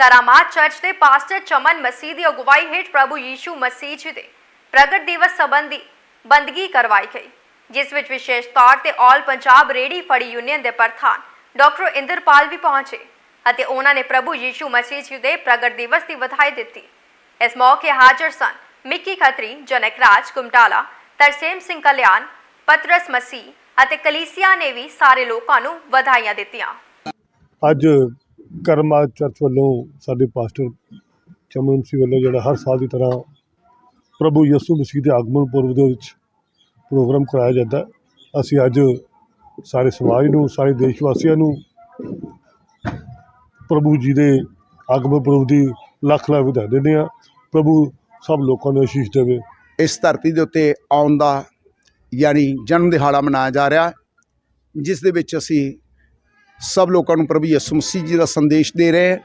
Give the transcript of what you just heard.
ਕਰਾਮਾਤ church ਦੇ pastor ਚਮਨ ਮਸੀਹ ਦੀ ਅਗਵਾਈ ਹੇਠ ਪ੍ਰਭੂ ਯੀਸ਼ੂ ਮਸੀਹ ਜੀ ਦੇ ਪ੍ਰਗਟ ਦਿਵਸ ਸੰਬੰਧੀ ਬੰਦਗੀ ਕਰਵਾਈ ਗਈ ਜਿਸ ਵਿੱਚ ਵਿਸ਼ੇਸ਼ ਤੌਰ ਤੇ ਆਲ ਪੰਜਾਬ ਰੇੜੀ ਫੜੀ ਯੂਨੀਅਨ ਦੇ ਪ੍ਰਧਾਨ ਡਾਕਟਰ ਇੰਦਰਪਾਲ ਵੀ ਪਹੁੰਚੇ ਅਤੇ ਉਹਨਾਂ ਨੇ ਪ੍ਰਭੂ ਯੀਸ਼ੂ ਮਸੀਹ ਜੀ ਦੇ ਪ੍ਰਗਟ ਦਿਵਸ ਦੀ ਵਧਾਈ ਦਿੱਤੀ ਇਸ ਮੌਕੇ ਹਾਜ਼ਰ ਸਨ ਮਿੱਕੀ ਖਤਰੀ ਜਨਕ ਰਾਜ ਕੁਮਟਾਲਾ ਤਰਸੇਮ ਸਿੰਘ ਕਲਿਆਣ ਪਤਰਸ ਮਸੀਹ ਅਤੇ ਕਲੀਸਿਆ ਨੇ ਵੀ ਸਾਰੇ ਲੋਕਾਂ ਨੂੰ ਵਧਾਈਆਂ ਦਿੱਤੀਆਂ ਅੱਜ ਕਰਮਾ ਚਰਚ ਵੱਲੋਂ ਸਾਡੇ ਪਾਸਟਰ ਚਮਨ ਸਿੰਘ ਵੱਲੋਂ ਜਿਹੜਾ ਹਰ ਸਾਲ ਦੀ ਤਰ੍ਹਾਂ ਪ੍ਰਭੂ ਯਿਸੂ ਮਸੀਹ ਦੇ ਆਗਮਨ ਪੁਰਬ ਦੇ ਵਿੱਚ ਪ੍ਰੋਗਰਾਮ ਕਰਾਇਆ ਜਾਂਦਾ ਅਸੀਂ ਅੱਜ ਸਾਰੇ ਸਮਾਜ ਨੂੰ, ਸਾਰੇ ਦੇਸ਼ ਵਾਸੀਆਂ ਨੂੰ ਪ੍ਰਭੂ ਜੀ ਦੇ ਆਗਮਨ ਪੁਰਬ ਦੀ ਲੱਖ ਲੱਖ ਵਧਾਈ ਦਿੰਦੇ ਹਾਂ। ਪ੍ਰਭੂ ਸਭ ਲੋਕਾਂ ਨੂੰ ਆਸ਼ੀਸ਼ ਦੇਵੇ। ਇਸ ਧਰਤੀ ਦੇ ਉੱਤੇ ਆਉਣ ਦਾ ਯਾਨੀ ਜਨਮ ਦਿਹਾੜਾ ਮਨਾਇਆ ਜਾ ਰਿਹਾ ਜਿਸ ਦੇ ਵਿੱਚ ਅਸੀਂ ਸਭ ਲੋਕਾਂ ਨੂੰ ਪ੍ਰਭੂ ਯਿਸੂ ਮਸੀਹ ਜੀ ਦਾ ਸੰਦੇਸ਼ ਦੇ ਰਹੇ